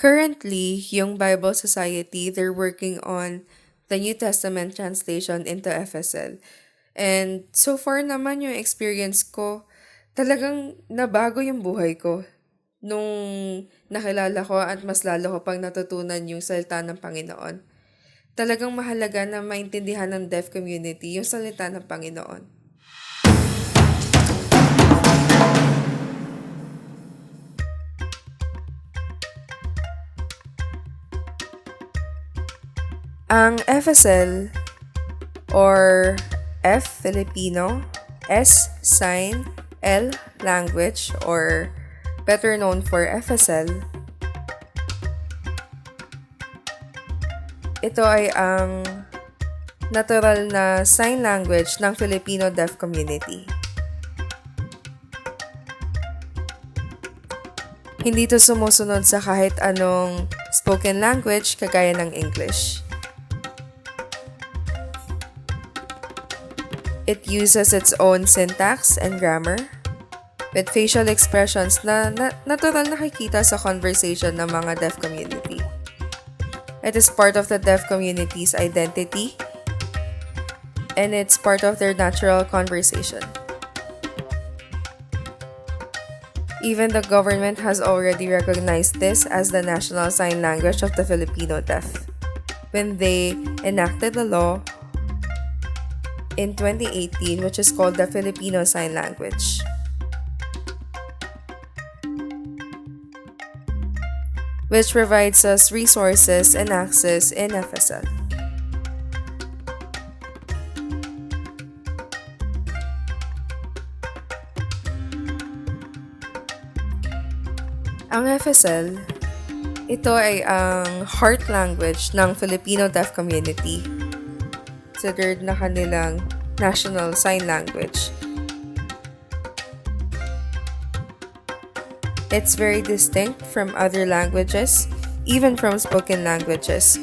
Currently, yung Bible Society, they're working on the New Testament translation into FSL. And so far naman yung experience ko, talagang nabago yung buhay ko nung nakilala ko at mas lalo ko pang natutunan yung salita ng Panginoon. Talagang mahalaga na maintindihan ng deaf community yung salita ng Panginoon. Ang FSL or F Filipino, S sign, L language or better known for FSL. Ito ay ang natural na sign language ng Filipino deaf community. Hindi ito sumusunod sa kahit anong spoken language kagaya ng English. It uses its own syntax and grammar with facial expressions na, na natural nakikita sa conversation ng mga deaf community. It is part of the deaf community's identity and it's part of their natural conversation. Even the government has already recognized this as the national sign language of the Filipino deaf when they enacted the law in 2018, which is called the Filipino Sign Language. Which provides us resources and access in FSL. Ang FSL, ito ay ang heart language ng Filipino deaf community considered na kanilang national sign language. It's very distinct from other languages, even from spoken languages.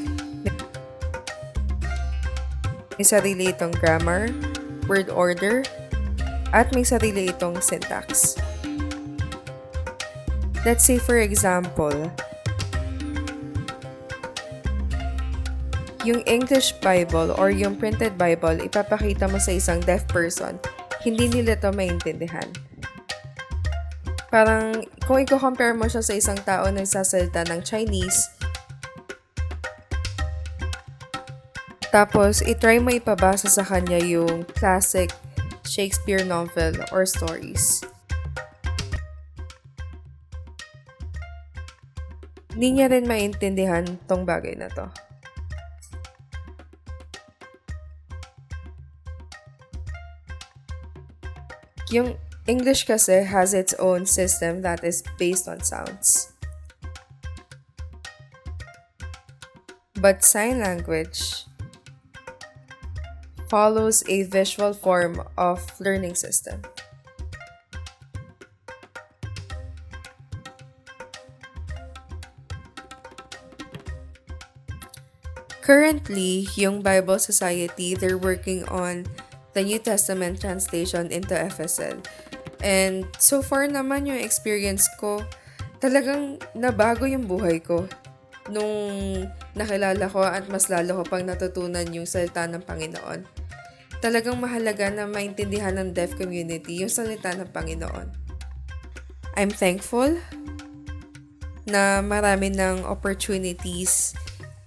May sarili itong grammar, word order, at may sarili itong syntax. Let's say for example, yung English Bible or yung printed Bible, ipapakita mo sa isang deaf person, hindi nila to maintindihan. Parang, kung i-compare mo siya sa isang tao na nagsasalita ng Chinese, tapos itry mo ipabasa sa kanya yung classic Shakespeare novel or stories. Hindi niya rin maintindihan tong bagay na to. Yung English kasi has its own system that is based on sounds. But sign language follows a visual form of learning system. Currently, yung Bible Society, they're working on the New Testament translation into FSL. And so far naman yung experience ko, talagang nabago yung buhay ko nung nakilala ko at mas lalo ko pang natutunan yung salita ng Panginoon. Talagang mahalaga na maintindihan ng deaf community yung salita ng Panginoon. I'm thankful na marami ng opportunities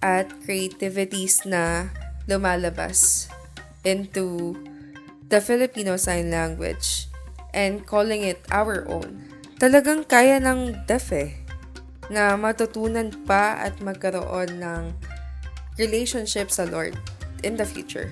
at creativities na lumalabas into the Filipino Sign Language and calling it our own. Talagang kaya ng deaf eh, na matutunan pa at magkaroon ng relationship sa Lord in the future.